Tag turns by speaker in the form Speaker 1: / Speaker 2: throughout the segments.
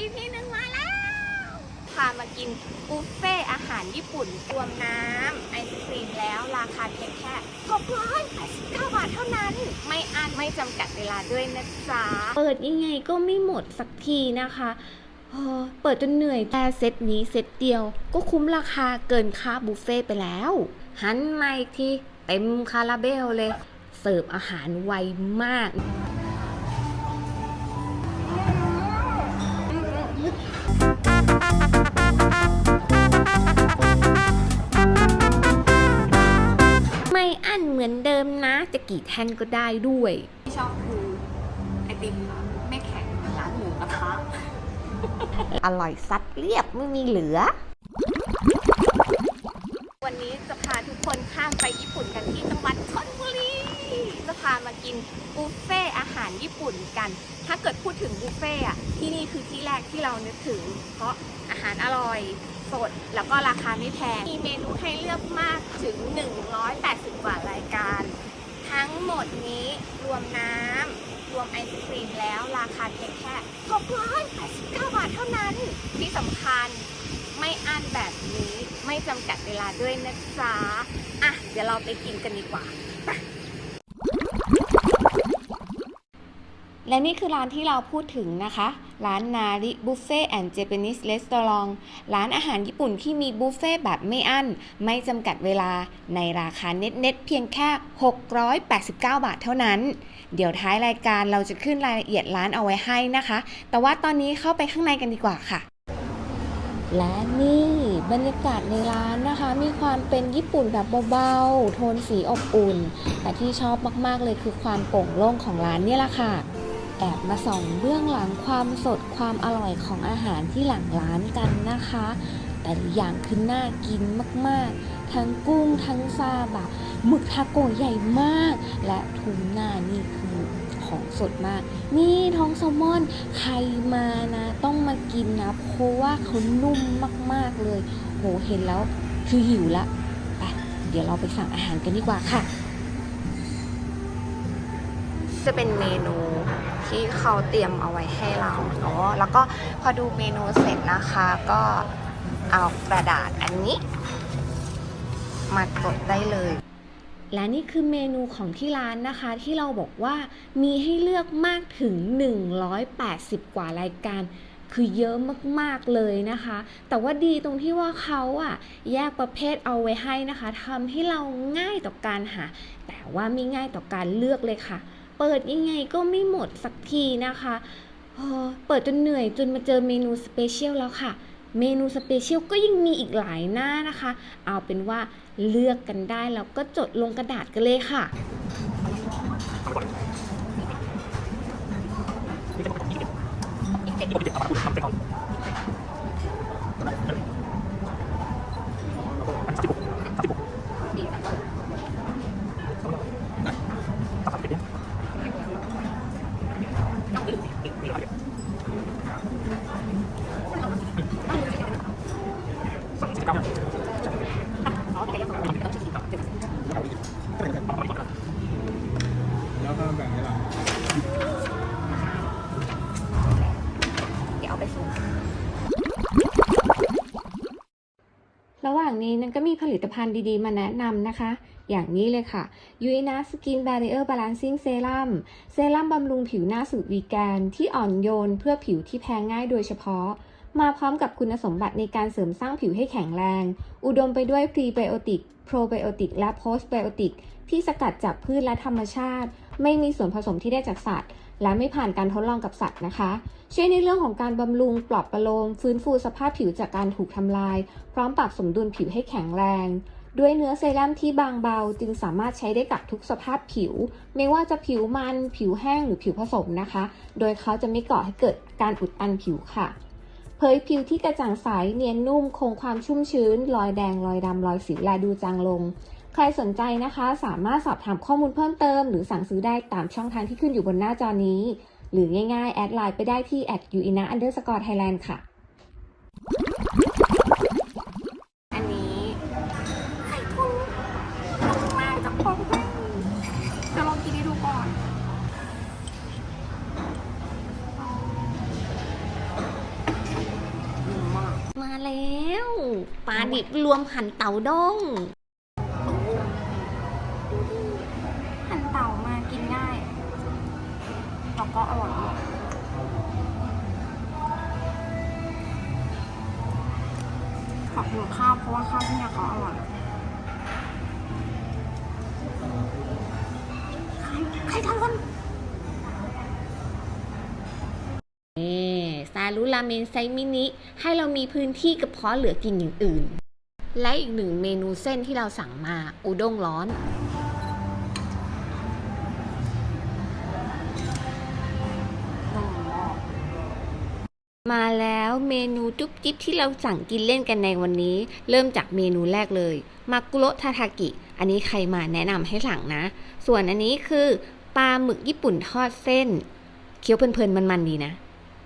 Speaker 1: EP หนึ่งมาแล้ว พามากินบุฟเฟ่อาหารญี่ปุ่นรวมน้ำไอศครีมแล้วราคาเพียงแค่689บาทเท่านั้น ไม่อันไม่จำกัดเวลาด้วยนะจ๊ะ เปิดยังไงก็ไม่หมดสักทีนะคะเออเปิดจนเหนื่อยแต่เซตนี้เซตเดียว ก็คุ้มราคาเกินค่าบุฟเฟ่ไปแล้ว หันมาอีกทีเต็มคาราเบลเลย เสิร์ฟอาหารไวมาก กี่แท่งก็ได้ด้วย ที่ชอบคือไอติมไม่แข็งร้านหมูกระทะอร่อยซัดเรียบไม่มีเหลือ วันนี้จะพาทุกคนข้ามไปญี่ปุ่นกันที่จังหวัดชลบุรี จะพามากินบุฟเฟ่อาหารญี่ปุ่นกัน ถ้าเกิดพูดถึงบุฟเฟ่อะที่นี่คือที่แรกที่เรานึกถึง เพราะอาหารอร่อยสด แล้วก็ราคาไม่แพง มีเมนูให้เลือกมากถึง 180 กว่ารายการ ทั้งหมดนี้รวมน้ำรวมไอศครีมแล้วราคาเพียงแค่689 บาทเท่านั้น ที่สำคัญไม่อั้นแบบนี้ไม่จำกัดเวลาด้วยนะจ๊ะอะ เดี๋ยวเราไปกินกันดีกว่า และนี่คือร้านที่เราพูดถึงนะคะ ร้านนาริบุฟเฟ่แอนด์เจแปนิสเรสตอรองร้านอาหารญี่ปุ่นที่มีบุฟเฟ่แบบไม่อั้น ไม่จำกัดเวลาในราคาเน็ตๆเพียงแค่ 689 บาทเท่านั้น เดี๋ยวท้ายรายการเราจะขึ้นรายละเอียดร้านเอาไว้ให้นะคะ แต่ว่าตอนนี้เข้าไปข้างในกันดีกว่าค่ะ และนี่บรรยากาศในร้านนะคะ มีความเป็นญี่ปุ่นแบบเบาๆ โทนสีอบอุ่น แต่ที่ชอบมากๆเลยคือความโปร่งโล่งของร้านเนี่ยแหละค่ะ แอบมาส่องเบื้องหลังความสดความอร่อยของอาหารที่หลังร้านกันนะคะ แต่อย่างคือน่ากินมากๆ ทั้งกุ้งทั้งซาบะหมึกทาโกใหญ่มาก และทูน่านี่คือของสดมาก นี่ท้องแซลมอนใครมานะ ต้องมากินนะเพราะว่าเขานุ่มมากๆเลย โหเห็นแล้วคือหิวละไปเดี๋ยวเราไปสั่งอาหารกันดีกว่าค่ะ จะเป็นเมนู ที่เขาเตรียมเอาไว้ให้เราเนาะแล้วก็พอดูเมนูเสร็จนะคะก็เอากระดาษอันนี้ มาจดได้เลยและนี่คือเมนูของที่ร้านนะคะ ที่เราบอกว่ามีให้เลือกมากถึง 180 กว่ารายการ คือเยอะมากๆเลยนะคะ แต่ว่าดีตรงที่ว่าเขาอะแยกประเภทเอาไว้ให้นะคะทำให้เราง่ายต่อการหา แต่ว่าไม่ง่ายต่อการเลือกเลยค่ะ เปิดยังไงก็ไม่หมดสักทีนะคะเอเปิดจนเหนื่อยจนมาเจอเมนูสเปเชียลแล้วค่ะ เมนูสเปเชียลก็ยังมีอีกหลายหน้านะคะ เอาเป็นว่าเลือกกันได้แล้วก็จดลงกระดาษกันเลยค่ะ
Speaker 2: แล้ว
Speaker 1: นี้นั้นก็มีผลิตภัณฑ์ดีๆ มาแนะนำนะคะ อย่างนี้เลยค่ะ u i n a Skin Barrier Balancing Serum เซรั่มบำรุงผิวหน้าสูตรวีแกน ที่อ่อนโยนเพื่อผิวที่แพ้ง่ายโดยเฉพาะ มาพร้อมกับคุณสมบัติในการเสริมสร้างผิวให้แข็งแรง อุดมไปด้วยพรีไบโอติก โปรไบโอติก และโพสไบโอติก ที่สกัดจากพืชและธรรมชาติ ไม่มีส่วนผสมที่ได้จากสัตว์ และไม่ผ่านการทดลองกับสัตว์นะคะ เช่วยในเรื่องของการบำรุงปลอบประโลม ฟื้นฟูสภาพผิวจากการถูกทำลาย พร้อมปรับสมดุลผิวให้แข็งแรง ด้วยเนื้อเซรั่มที่บางเบา จึงสามารถใช้ได้กับทุกสภาพผิว ไม่ว่าจะผิวมัน ผิวแห้งหรือผิวผสมนะคะ โดยเขาจะไม่ก่อให้เกิดการอุดตันผิวค่ะ เผยผิวที่กระจ่างใสเนียนนุ่มคงความชุ่มชื้น รอยแดงรอยดำรอยสิวและดูจางลง ใครสนใจนะคะ สามารถสอบถามข้อมูลเพิ่มเติม หรือสั่งซื้อได้ตามช่องทางที่ขึ้นอยู่บนหน้าจอนี้ หรือง่ายๆ แอดไลน์ไปได้ที่ at uina underscore thailand ค่ะ อันนี้ไข่ทุ่งมากจากพ่อจะลองกินให้ดูก่อนอปลาดิบรวมหั่นเต่าด้งหั่นเต่ามากินง่ายแล้ว ก็อร่อยขอบคุณข้าวเพราะว่าข้าวที่นี่เขาอร่อยใครทำกันนี่ซาลุราเมนไซมินิ ให้เรามีพื้นที่กระเพาะเหลือกินอย่างอื่น และอีกหนึ่งเมนูเส้นที่เราสั่งมาอุด้งร้อน มาแล้วเมนูจุ๊บจิ๊บที่เราสั่งกินเล่นกันในวันนี้ เริ่มจากเมนูแรกเลยมากุโรทาทากิ อันนี้ใครมาแนะนำให้สั่งนะ ส่วนอันนี้คือปลาหมึกญี่ปุ่นทอดเส้น เคี้ยวเพลินๆมันๆดีนะ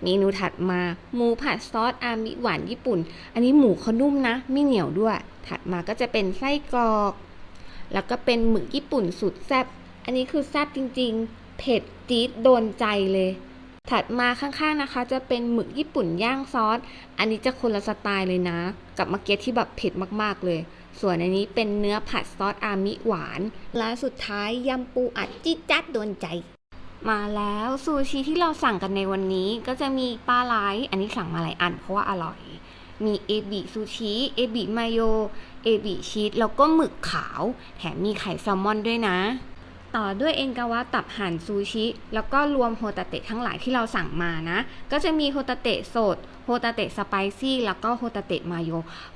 Speaker 1: เมนูถัดมาหมูผัดซอสอามิหวานญี่ปุ่น อันนี้หมูเขานุ่มนะ ไม่เหนียวด้วย ถัดมาก็จะเป็นไส้กรอก แล้วก็เป็นหมึกญี่ปุ่นสุดแซ่บอันนี้คือแซ่บจริง ๆ เผ็ดจี๊ดโดนใจเลย ถัดมาข้างๆนะคะ จะเป็นหมึกญี่ปุ่นย่างซอส อันนี้จะคนละสไตล์เลยนะ กับเมื่อกี้ที่แบบเผ็ดมากๆเลย ส่วนอันนี้เป็นเนื้อผัดซอสอามิหวาน และสุดท้ายยำปูอัดจี๊ดจัดโดนใจ มาแล้วซูชิที่เราสั่งกันในวันนี้ก็จะมีปลาไหลอันนี้สั่งมาหลายอันเพราะว่าอร่อย มีเอบิซูชิเอบิมายโยเอบิชีสแล้วก็หมึกขาว แถมมีไข่แซลมอนด้วยนะ ต่อด้วยเอ็นกาวะตับหั่นซูชิ แล้วก็รวมโฮตาเตะทั้งหลายที่เราสั่งมานะ ก็จะมีโฮตาเตะสดโฮตาเตะสไปซี่แล้วก็โฮตาเตะมาโย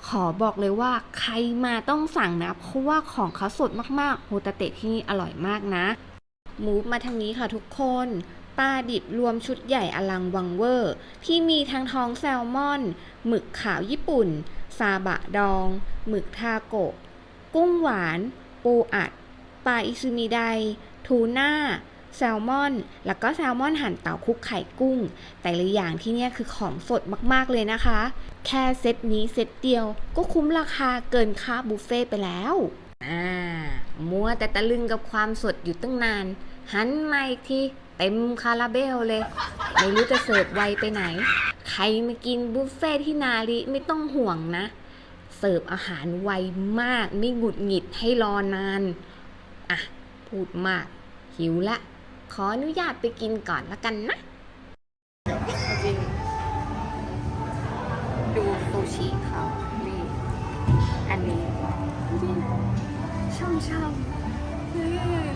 Speaker 1: ขอบอกเลยว่าใครมาต้องสั่งนะ เพราะว่าของเขาสดมากๆโฮตาเตะที่นี่อร่อยมากนะมูฟมาทางนี้ค่ะทุกคนปลาดิบรวมชุดใหญ่อลังวังเวอร์ ที่มีทั้งท้องแซลมอน หมึกขาวญี่ปุ่น ซาบะดอง หมึกทาโกะ กุ้งหวาน ปูอัด ปลาอิซูมิไดทูน่าแซลมอน แล้วก็แซลมอนหั่นเต่าคุกไข่กุ้ง แต่ละอย่างที่นี่คือของสดมากๆเลยนะคะ แค่เซตนี้เซตเดียวก็คุ้มราคาเกินค่าบุฟเฟ่ต์ไปแล้ว อ่า มัวแต่ตะลึงกับความสดอยู่ตั้งนาน หันมาอีกทีเต็มคาราเบลเลย ไม่รู้จะเสิร์ฟไวไปไหน ใครมากินบุฟเฟ่ที่นาริไม่ต้องห่วงนะ เสิร์ฟอาหารไวมากไม่หงุดหงิดให้รอนาน อะ พูดมาก หิวละ ขออนุญาตไปกินก่อนละกันนะ จริง ดูซูชิเขานี่ อันนี้ช่ำช่ำ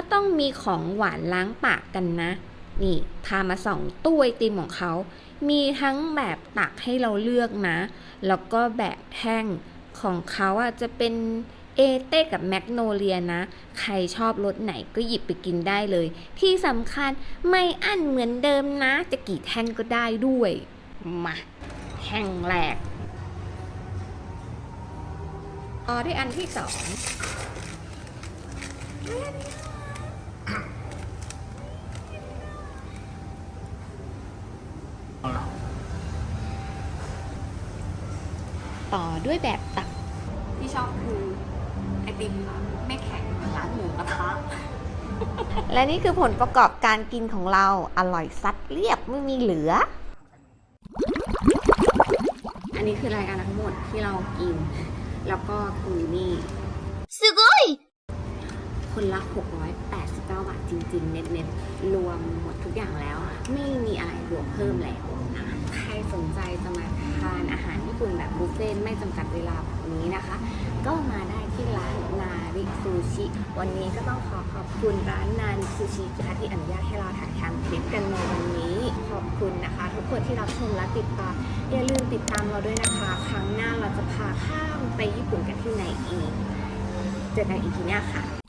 Speaker 2: ก็
Speaker 1: ต้องมีของหวานล้างปากกันนะ นี่พามาสองตู้ไอติมของเขา มีทั้งแบบตักให้เราเลือกนะ แล้วก็แบบแท่งของเขาอะจะเป็นเอเต้กับแมกโนเลียนะ ใครชอบรสไหนก็หยิบไปกินได้เลย ที่สำคัญไม่อั้นเหมือนเดิมนะ จะกี่แท่งก็ได้ด้วย มาแท่งแรกออด้อันที่สอง ต่อด้วยแบบตัก ที่ชอบคือไอติมไม่แข็งเหมือนร้านหมูกระทะ และนี่คือผลประกอบการกินของเราอร่อยซัดเรียบไม่มีเหลือ อันนี้คือรายการทั้งหมดที่เรากิน แล้วก็คือนี่すごいคนละ 689 บาทจริง ๆ เน็ตๆรวมหมดทุกอย่างแล้ว ไม่มีอะไรบวกเพิ่มแล้วนะใคร สนใจจะมาทานอาหารญี่ปุ่นแบบบุฟเฟ่ต์ไม่จำกัดเวลาแบบนี้นะคะ ก็มาได้ที่ร้านนาริซูชิ วันนี้ก็ต้องขอขอบคุณร้านนาริซูชินะคะที่อนุญาตให้เราถ่ายทำคลิปกันในวันนี้ ขอบคุณนะคะ ทุกคนที่รับชมและติดตามอย่าลืมติดตามเราด้วยนะคะ ครั้งหน้าเราจะพาข้ามไปญี่ปุ่นกันที่ไหนอีก เจอกันอีกทีหน้าค่ะ